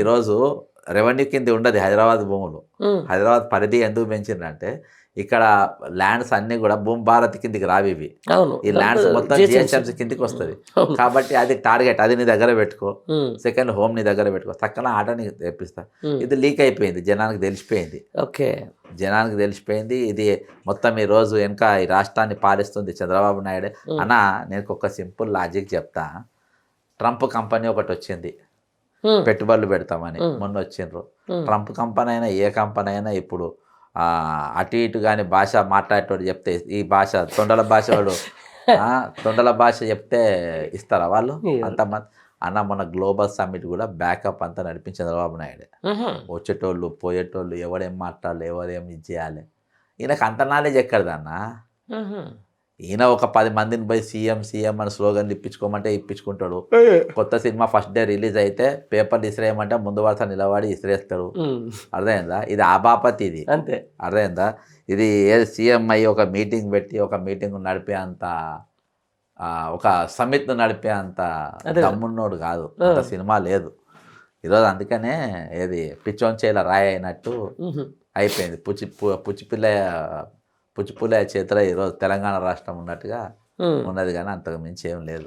ఈరోజు రెవెన్యూ కింద ఉండదు హైదరాబాద్ భూములు. హైదరాబాద్ పరిధి ఎందుకు పెంచిందంటే ఇక్కడ ల్యాండ్స్ అన్ని కూడా భూమి భారత్ కిందికి రావి ఇవి అవును ఈ ల్యాండ్స్ మొత్తం. జిహెచ్ఎంసీ కిందికి వస్తుంది. కాబట్టి అది టార్గెట్ అది నీ దగ్గర పెట్టుకో. సెకండ్ హోమ్ నీ దగ్గర పెట్టుకో తక్కన ఆట నీకు తెప్పిస్తా. ఇది లీక్ అయిపోయింది జనానికి తెలిసిపోయింది ఓకే జనానికి తెలిసిపోయింది ఇది మొత్తం ఈ రోజు వెనక ఈ రాష్ట్రాన్ని పాలిస్తుంది చంద్రబాబు నాయుడు. అన్న నేను ఒక సింపుల్ లాజిక్ చెప్తా ట్రంప్ కంపెనీ ఒకటి వచ్చింది. పెట్టుబడులు పెడతామని. మొన్న వచ్చిండ్రు. ట్రంప్ కంపెనీ అయినా ఏ కంపెనీ అయినా ఇప్పుడు ఆ, అటు ఇటు కానీ భాష మాట్లాడేటోడు చెప్తే ఈ భాష తొండల భాష వాడు తొండల భాష చెప్తే ఇస్తారా వాళ్ళు. అంతమంది అన్న మన గ్లోబల్ సమ్మిట్ కూడా బ్యాకప్ అంతా నడిపించింది చంద్రబాబు నాయుడు. వచ్చేటోళ్ళు పోయేటోళ్ళు ఎవడేం మాట్లాడాలి ఎవరేం చేయాలి ఈయనకు అంత నాలెడ్జ్ ఎక్కడిదన్న. ఈయన ఒక పది మందిని పోయి సీఎం సీఎం అని స్లోగన్లు ఇప్పించుకోమంటే ఇప్పించుకుంటాడు. కొత్త సినిమా ఫస్ట్ డే రిలీజ్ అయితే పేపర్లు ఇసిరేయమంటే ముందు వరుస నిలబడి ఇసిరేస్తాడు. అర్థమైందా? ఇది ఆబాపతి ఇది. అంతే. అర్థమైందా? ఇది ఏ సీఎం అయ్యి ఒక మీటింగ్ పెట్టి ఒక మీటింగ్ నడిపే అంత ఒక సమిత్ నడిపే అంత. దమ్మున్నోడు కాదు. అంత సినిమా లేదు. ఈరోజు అందుకనే ఏది పిచ్చోంచేల రాయి అయినట్టు. అయిపోయింది. పుచ్చి పుచ్చిపిల్ల పుచ్చిపుల్ల చేతిలో ఈరోజు తెలంగాణ రాష్ట్రం ఉన్నట్టుగా. ఉన్నది కానీ అంతకు మించి ఏం లేదు